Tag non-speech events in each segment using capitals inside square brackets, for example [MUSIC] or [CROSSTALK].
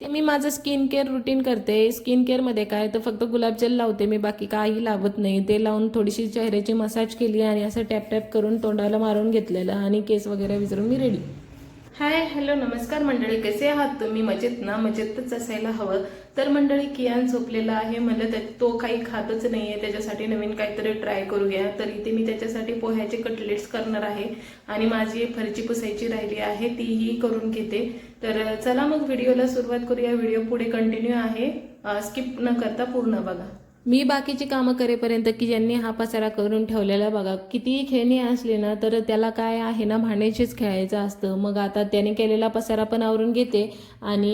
ते मी माझं स्किन केअर रुटीन करते. स्किन केअरमध्ये काय? तर फक्त गुलाबजल लावते मी बाकी काही लावत नाही. ते लावून थोडीशी चेहऱ्याची मसाज केली आणि असं टॅप टॅप करून तोंडाला मारून घेतलेलं आणि केस वगैरे विचारून मी रेडी हाय हॅलो नमस्कार मंडळी. कसे आहात तुम्ही? मजेत ना? मजेतच असायला हवं. तर मंडळी कियान झोपलेला आहे. म्हणलं त्या तो काही खातच नाही आहे त्याच्यासाठी नवीन काहीतरी ट्राय करूया. तर इथे मी त्याच्यासाठी पोह्याचे कटलेट्स करणार आहे. आणि माझी फरची पुसायची राहिली आहे. तीही करून घेते. तर चला मग व्हिडिओला सुरुवात करूया. व्हिडिओ पुढे कंटिन्यू आहे. स्किप न करता पूर्ण बघा. मी बाकीची कामं करेपर्यंत की ज्यांनी हा पसारा करून ठेवलेला बघा कितीही खेळणी असली ना तर त्याला काय आहे ना भांड्याचीच खेळायचं असतं. मग आता त्याने केलेला पसारा पण आवरून घेते आणि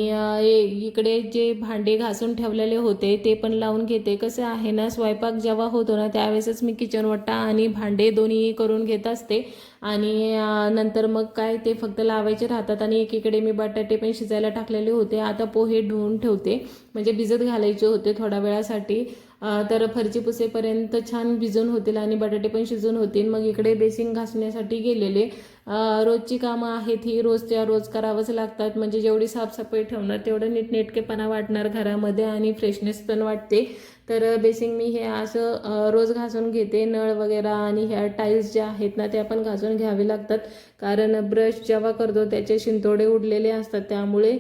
इकडे जे भांडे घासून ठेवलेले होते ते पण लावून घेते. कसं आहे ना स्वयंपाक जेव्हा होतो ना त्यावेळेसच मी किचनवट्टा आणि भांडे दोन्ही करून घेत असते. आणि नंतर मग काय ते फक्त लावायचे राहतात आणि एकीकडे मी बटाटे पण शिजायला टाकलेले होते. आता पोहे धुवून ठेवते. म्हणजे भिजत घालायचे होते थोड्या वेळासाठी. तर फरची पुसेपर्यंत छान भिजून होतील आणि बटाटे पण शिजून होतील. मग इकडे बेसिंग घासण्यासाठी गेलेले. रोजची कामं आहेत ही. रोजच्या रोज करावंच लागतात. म्हणजे जेवढी साफसफाई ठेवणार तेवढं नीटनेटकेपणा वाटणार घरामध्ये आणि फ्रेशनेस पण वाटते. तर बेसिंग मी हे असं रोज घासून घेते नळ वगैरे आणि ह्या टाईल्स ज्या आहेत ना त्या पण घासून घ्यावे लागतात. कारण ब्रश जेव्हा करतो त्याचे शिंतोडे उडलेले असतात. त्यामुळे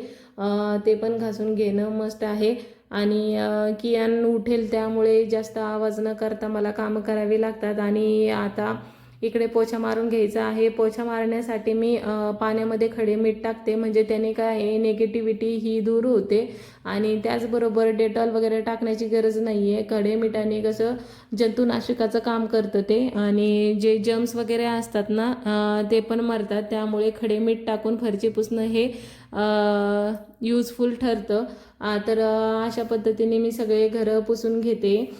ते पण घासून घेणं मस्त आहे. आणि कियान उठेल त्यामुळे जास्त आवाज न करता मला कामं करावी लागतात. आणि आता इकडे पोछा मारून घ्यायचा आहे. पोछा मारण्यासाठी मी पाण्यामध्ये खडे मीठ टाकते. म्हणजे त्याने काय आहे नेगेटिव्हिटी ही दूर होते. आणि त्याचबरोबर डेटॉल वगैरे टाकण्याची गरज नाही आहे खडे मिठाने कसं जंतुनाशकाचं काम करतं ते. आणि जे जम्स वगैरे असतात ना ते पण मरतात. त्यामुळे खडे मीठ टाकून फरची पुसणं हे यूजफुल ठरतं. तर अशा पद्धतीने मी सगळे घरं पुसून घेते.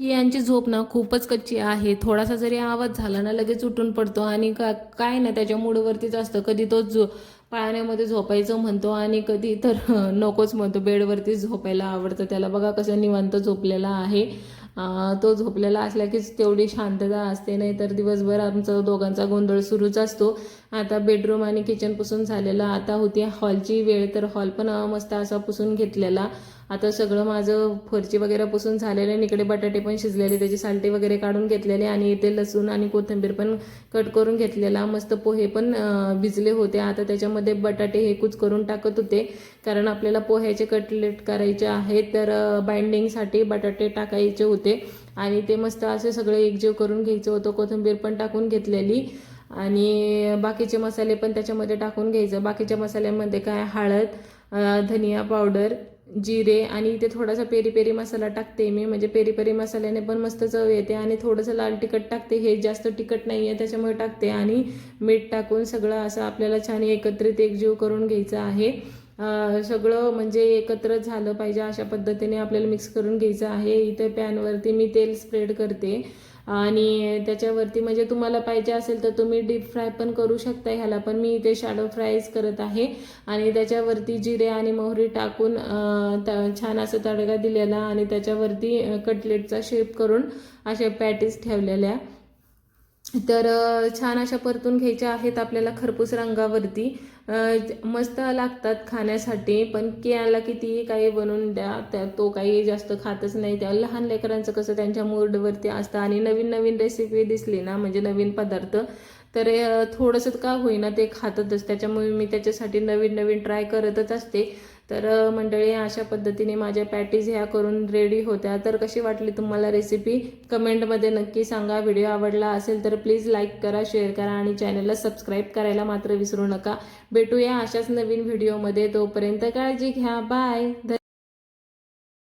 की यांची झोप ना खूपच कच्ची आहे. थोडासा जरी आवाज झाला ना लगेच उठून पडतो आणि का काय ना त्याच्या मूडवरतीच असतं. कधी तो झो पाण्यामध्ये झोपायचं म्हणतो आणि कधी तर [LAUGHS] नकोच म्हणतो. बेडवरतीच झोपायला आवडतं. त्याला बघा कसं निवांत झोपलेला आहे. तो झोपलेला असला कीच तेवढी शांतता असते. नाही तर दिवसभर आमचं दोघांचा गोंधळ सुरूच असतो. आता बेडरूम आणि किचन पुसून झालेला आता होती हॉलची वेळ. तर हॉल पण मस्त असा पुसून घेतलेला. आता सगळं माझं फरची वगैरे पुसून झालेलं आहे. इकडे बटाटे पण शिजलेले त्याची सालटे वगैरे काढून घेतलेले आणि इथे लसूण आणि कोथिंबीर पण कट करून घेतलेला. मस्त पोहे पण भिजले होते. आता त्याच्यामध्ये बटाटे हे कुच करून टाकत होते. कारण आपल्याला पोह्याचे कटलेट करायचे आहेत तर बाइंडिंगसाठी बटाटे टाकायचे होते. आणि ते मस्त असे सगळे एकजीव करून घ्यायचं होतं. कोथिंबीर पण टाकून घेतलेली. आणि बाकीचे मसाले पण त्याच्यामध्ये टाकून घ्यायचं. बाकीच्या मसाल्यामध्ये काय? हळद धनिया पावडर जिरे आणि इथे थोडासा पेरी पेरी मसाला टाकते मी. म्हणजे पेरी पेरी मसाल्याने पण मस्त चव येते आणि थोडंसं लाल तिखट टाकते. हे जास्त तिखट नाही आहे त्याच्यामुळे टाकते आणि मीठ टाकून सगळं असं आपल्याला छान एकत्रित एकजीव करून घ्यायचं आहे. सगळं म्हणजे एकत्र झालं पाहिजे अशा पद्धतीने आपल्याला मिक्स करून घ्यायचं आहे. इथे पॅनवरती मी तेल स्प्रेड करते. आणि त्याच्यावरती म्हणजे तुम्हाला पाहिजे असेल तर तुम्ही डीप फ्राय पण करू शकता ह्याला पण मी इथे शॅडो फ्रायच करत आहे. आणि त्याच्यावरती जिरे आणि मोहरी टाकून त- छान असं तडका दिलेला आणि त्याच्यावरती कटलेटचा शेप करून अशा पॅटीस ठेवलेल्या. तर छान अशा परतून घ्यायच्या आहेत आपल्याला खरपूस रंगावरती. मस्त लागतात खाण्यासाठी पण केळ्याला कितीही काही बनवून द्या त्या तो काही जास्त खातच नाही. त्या लहान लेकरांचं कसं त्यांच्या मूडवरती असतं आणि नवीन नवीन रेसिपी दिसली ना म्हणजे नवीन पदार्थ तर थोडंसं का होईना ते खातातच त्याच्यामुळे मी त्याच्यासाठी नवीन नवीन ट्राय करतच असते. तर मंडळी अशा पद्धतीने माझ्या पॅटीज ह्या करून रेडी होत्या. तर कशी वाटली तुम्हाला रेसिपी कमेंटमध्ये नक्की सांगा. व्हिडिओ आवडला असेल तर प्लीज लाईक करा शेअर करा आणि चॅनलला सबस्क्राईब करायला मात्र विसरू नका. भेटूया अशाच नवीन व्हिडिओमध्ये तोपर्यंत काळजी घ्या. बाय